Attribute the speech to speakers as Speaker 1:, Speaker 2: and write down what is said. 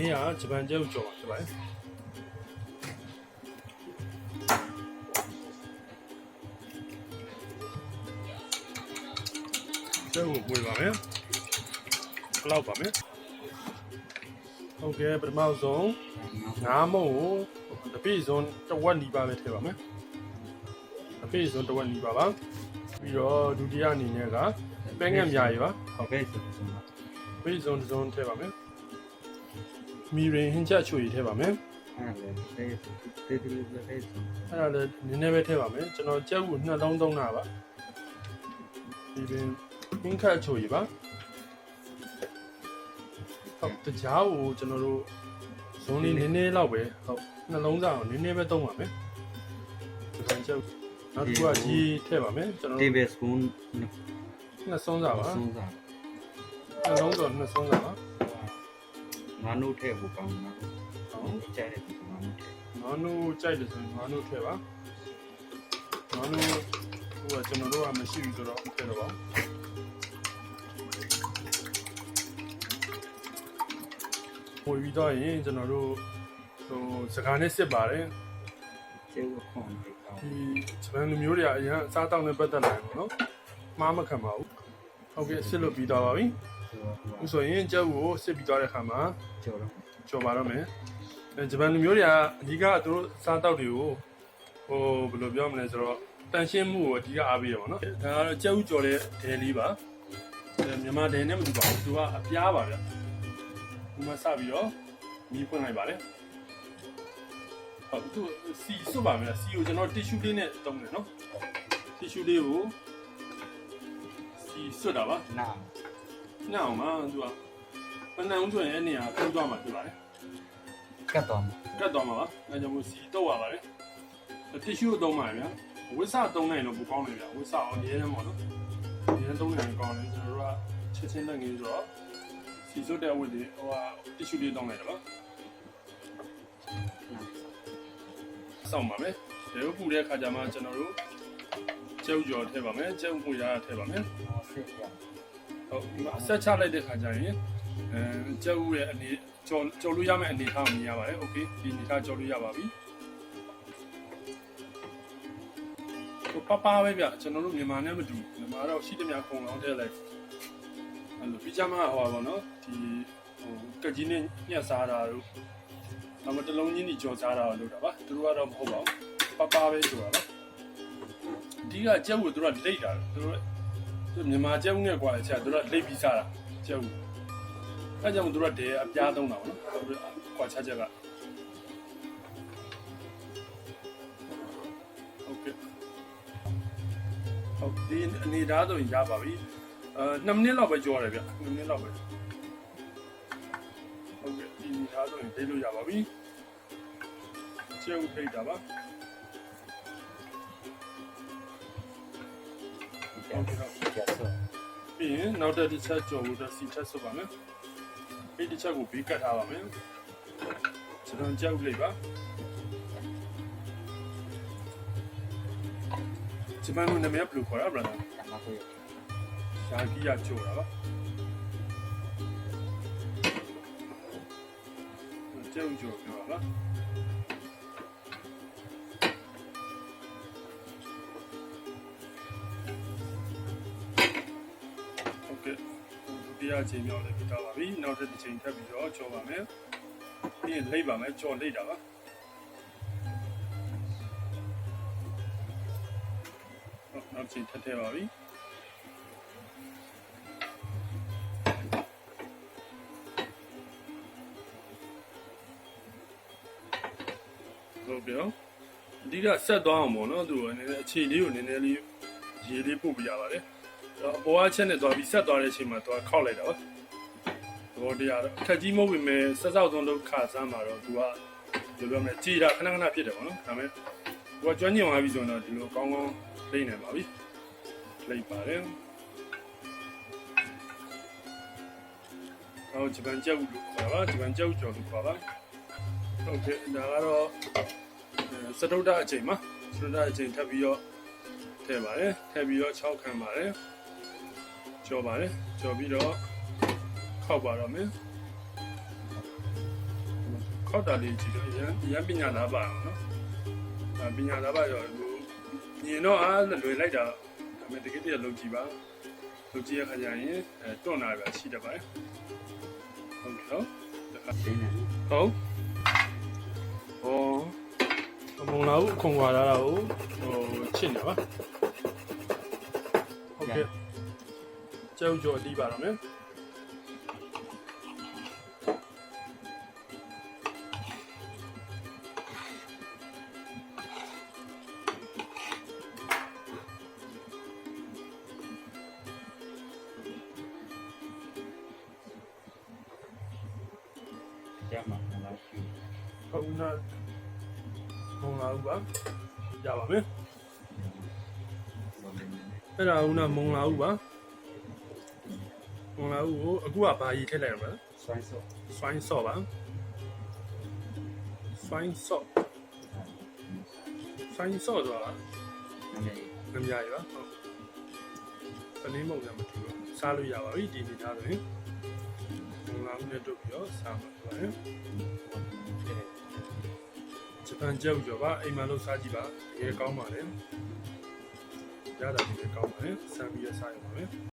Speaker 1: နေ့ကဂျပန်ကျဲကိုကြော်ပါဖြစ်ပါတယ်ကျဲကိုပွေပါမယ်ဘလောက်ပါမယ်ဟုတ်ကဲ့ပထမဆုံးငါးမုံကိုတပိစုံတစ်ဝက်နီးပါးပဲထည့်ပါမယ်တပိစုံတစ်ဝက်နီးပါးပါပြီးတော့ဒုတိယအနေနဲ့ကပဲငက်မြားရပါ
Speaker 2: ဟုတ်ကဲ့ဆိုဆိုပါ
Speaker 1: ပိစုံတစ်စုံထည့်ပါမယ် မီရင်ဟင်းချက်ချွေထည့်ပါမယ်
Speaker 2: အဲ့ဒါလည်းတေးတေးလေးပဲဆို
Speaker 1: အဲ့ဒါလည်းနည်းနည်းပဲထည့်ပါမယ်ကျွန်တော်ကြက်ကိုနှလုံးသုံးတာပါဒီပင်ဟင်းခတ်ချွေပါဟုတ်တကြားကိုကျွန်တော်တို့ဇုံလေးနည်းနည်းလောက်ပဲဟုတ်နှလုံးသားကိုနည်းနည်းပဲသုံးပါမယ်ဒီပင်ကြက်နောက်တစ်ခုကကြီးထည့်ပါမယ်ကျွန်တော်
Speaker 2: တေး
Speaker 1: တို့
Speaker 2: ပဲစပူး
Speaker 1: နှစ်ဆုံးစားပါ
Speaker 2: ဆုံးစား
Speaker 1: နှလုံးတော့နှစ်ဆုံးစားပါ
Speaker 2: ငါနုထည့်ဖို့ကောင်းတာ
Speaker 1: ဟုတ်
Speaker 2: ကြိုက်တယ်ဒီငါနုထည့်
Speaker 1: ငါးနုကြိုက်တယ်ဆိုရင်ငါးနုထည့်ပါငါးနုဟိုကကျွန်တော်တို့ကမရှိဘူးဆိုတော့ထည့်တော့ပါဟိုပြီးတော့ရင်ကျွန်တော်တို့ဟိုစကားနဲ့စစ်ပါတယ်
Speaker 2: ကျေဝခွန်လေးကောင်း
Speaker 1: ဒီဂျပန်လူမျိုးတွေကအရင်အစားတောက်နဲ့ပတ်သက်လာတယ်ပေါ့နော်မှားမခံပါဘူးဟုတ်ကဲ့စစ်လို့ပြီးသွားပါပြီ
Speaker 2: ဆိုတော့
Speaker 1: ဥဆိုရင်ကျုပ်ကိုစစ်ပြီးသွားတဲ့ခါမှာ
Speaker 2: ကျော်တော့
Speaker 1: ကြော်ပါတော့မယ်အဲဂျပန်လူမျိုးတွေကအဓိကသူတို့စားတောက်တွေကိုဟိုဘယ်လိုပြောမလဲဆိုတော့တန်ရှင်းမှုကိုအဓိကအားပေးရပါတော့ဒါကတော့ကျုပ်ကြော်တဲ့ဒဲလေးပါအဲမြန်မာဒဲနဲ့မတူပါဘူးသူကအပြားပါဗျဒီမှာစပြီးတော့မီးဖွင့်လိုက်ပါလေဟုတ်သူစီစွတ်ပါမယ်စီကိုကျွန်တော်တစ်ရှူးလေးနဲ့တုံးတယ်နော်တစ်ရှူးလေးကိုစီစွတ်တာပါ
Speaker 2: နာ
Speaker 1: ညအောင်ပါသူကမနှံဦးဆိုရင်အဲ့နေရာပြုတ်သွားမှာဖြစ်ပါတယ်
Speaker 2: ကတ်တော့
Speaker 1: ကတ်သွားမှာပါအဲကြောင့်မို့စီတော့ရပါတယ်တစ်ရှူးအသုံးပါဗျာဝစ်စသုံးနိုင်တော့ပိုကောင်းတယ်ဗျာဝစ်စအောင်ရဲရဲမော်နော်ရဲသုံးနိုင်ကောင်းတယ်ကျွန်တော်တို့ကချက်ချင်းတက်ငင်းဆိုတော့စီစွတ်တဲ့ဝစ်တွေဟိုဟာတစ်ရှူးလေးသုံးလိုက်တယ်ပါစောင့်ပါမယ်ဒီဥပ္ပူတဲ့ခါကျမှကျွန်တော်တို့ကျုပ်ကြော်ထည့်ပါမယ်ကျုပ်မှုရထည့်ပါမယ်
Speaker 2: စစ်ရ
Speaker 1: ဟိုဒီမှာအဆက်ချလိုက်တဲ့ခါကျရင်အဲကြက်ဥရဲ့အနေကျော်ကျော်လို့ရမယ့်အနေထားကိုမြင်ရပါတယ်။ Okay ဒီအနေထားကျော်လို့ရပါပြီ။ဟိုပပပဲဗျကျွန်တော်တို့မြန်မာနဲ့မတူမြန်မာတော့ရှိသမျှခုံလောင်းထည့်လိုက်အဲ့လိုပြီးကြမှာဟောပါတော့ဒီဟိုကက်ကြီးနဲ့ညှက်စားတာတို့နောက်မှတလုံးချင်းညကြော်စားတာတို့တော့ပါသူတို့ကတော့မဟုတ်ပါဘူးပပပဲဆိုတာပါအဓိကကြက်ဥကသူတို့ကလိတ်တာသူတို့ မြန်မာကျဲဦးနဲ့ကွာတဲ့ချက်သူတို့ကလိပ်ပြီးစားတာကျဲဦးအဲကြောင့်သူတို့ကတည်းအပြားသုံးတာပေါ့နော်သူတို့ကွာချက်ချက်ကဟုတ်ကဲ့ဟုတ်ဒီအနေသားဆိုရင်ရပါပြီအဲ2မိနစ်လောက်ပဲကြောရတယ်ဗျ2မိနစ်လောက်ပဲဟုတ်ကဲ့ဒီအနေသားဆိုရင်ဒိတ်လို့ရပါပြီကျဲဦးထိတ်တာပါ ပြီးရင်နောက်တစ်ချက်ကြော်ဖို့တော့စီချက်ဆွပါမယ်။ဒီတစ်ချက်ကိုဘေးကတ်ထားပါမယ်။ကျွန်တော်ကြောက်လိုက်ပါ။ဂျပန်လိုနာမည်ဘယ်လိုခေါ်ရဗလား
Speaker 2: ကမဆိုရ။
Speaker 1: ရှာကီယာကြော်တာပါ။ကြောက်ကြော်ပြောပါလား။ ကဲ့ဒီအချိန်မြောက်လည်းပြထားပါပြီနောက်တစ်ချိန်ထပ်ပြီးတော့ကြော်ပါမယ်ပြီးရင်လိမ့်ပါမယ်ကြော်လိမ့်တာပါဟုတ်နောက်တစ်ချိန်ထပ်ထည့်ပါပြီဟုတ်ကဲ့အဓိကဆက်သွားအောင်ပေါ့နော်သူကနည်းနည်းအခြေလေးကိုနည်းနည်းလေးရေလေးပို့ပြရပါတယ် တော့အပေါ်အချက်နဲ့သွားပြီးဆက်သွားတဲ့အချိန်မှာသွားခောက်လိုက်တာပါဘောတရားတော့အခက်ကြီးမဟုတ်ပေမဲ့ဆက်စောက်သွန်းလို့ခါစမ်းမှာတော့သူကဒီလိုမျိုးကြည်တာခဏခဏဖြစ်တယ်ပေါ့နော်ဒါပေမဲ့သူကကျွမ်းကျင်သွားပြီဆိုတော့ဒီလိုကောင်းကောင်းလိမ့်နိုင်ပါပြီလိမ့်ပါတယ်ဟောဂျပန်ကြောက်လို့ခေါ်ပါဂျပန်ကြောက်ကြော်လို့ခေါ်ပါဟုတ်ကဲ့ဒါကတော့စတုဒ္ဒအချိန်မှာစတုဒ္ဒအချိန်ထပ်ပြီးတော့ထည့်ပါတယ်ထည့်ပြီးတော့6ခံပါတယ် ကြော်ပါတယ်ကြော်ပြီးတော့ခောက်ပါတော့မယ်ခောက်တာလေးကြည့်တော့ရန်ရန်ပညာသားပါအောင်နော်အဲပညာသားပါရောဟိုမြင်တော့အားလွယ်လိုက်တာဒါပေမဲ့တကယ်တည်းလုံကြည့်ပါလုံကြည့်ရခါကျရင်အဲတွန့်လာပြရှိတတ်ပါတယ်ဟုတ်ကဲ့နော်
Speaker 2: ဒင်းနေ
Speaker 1: ဟုတ်ဟောမုံလာဘူးခုံွာလာတာကိုဟိုချစ်နေပါဟုတ်ကဲ့ ကျောက်ကျော်တီးပါတော့မယ်
Speaker 2: ရမှာလာရှိ
Speaker 1: ဟုတ်နာမုံလာဘူးပါရပါမယ်
Speaker 2: ဘောလေးနေ
Speaker 1: အဲ့ဒါဦးနာမုံလာဘူးပါ မုံလာဘူးကိုအခုကဘာကြီးထည့်လိုက်ရမလဲ
Speaker 2: ဆွိုင်းဆော့
Speaker 1: စွိုင်းဆော့ပါစွိုင်းဆော့စွိုင်းဆော့ဆိုတာ
Speaker 2: နည်းနည်း
Speaker 1: ငမြရည်ပါဟုတ်ပလင်းမုံလည်းမတူဘူးစားလို့ရပါပြီဒီနေသားဆိုရင်မုံလာဦးနဲ့တို့ပြီးတော့စားမှာပါရင်ဂျပန်ကြောက်ကြောပါအိမ်မှာလို့စားကြည့်ပါတကယ်ကောင်းပါလေရတာဒီကောင်းပါလေစမ်းပြီးတော့စားရပါမယ်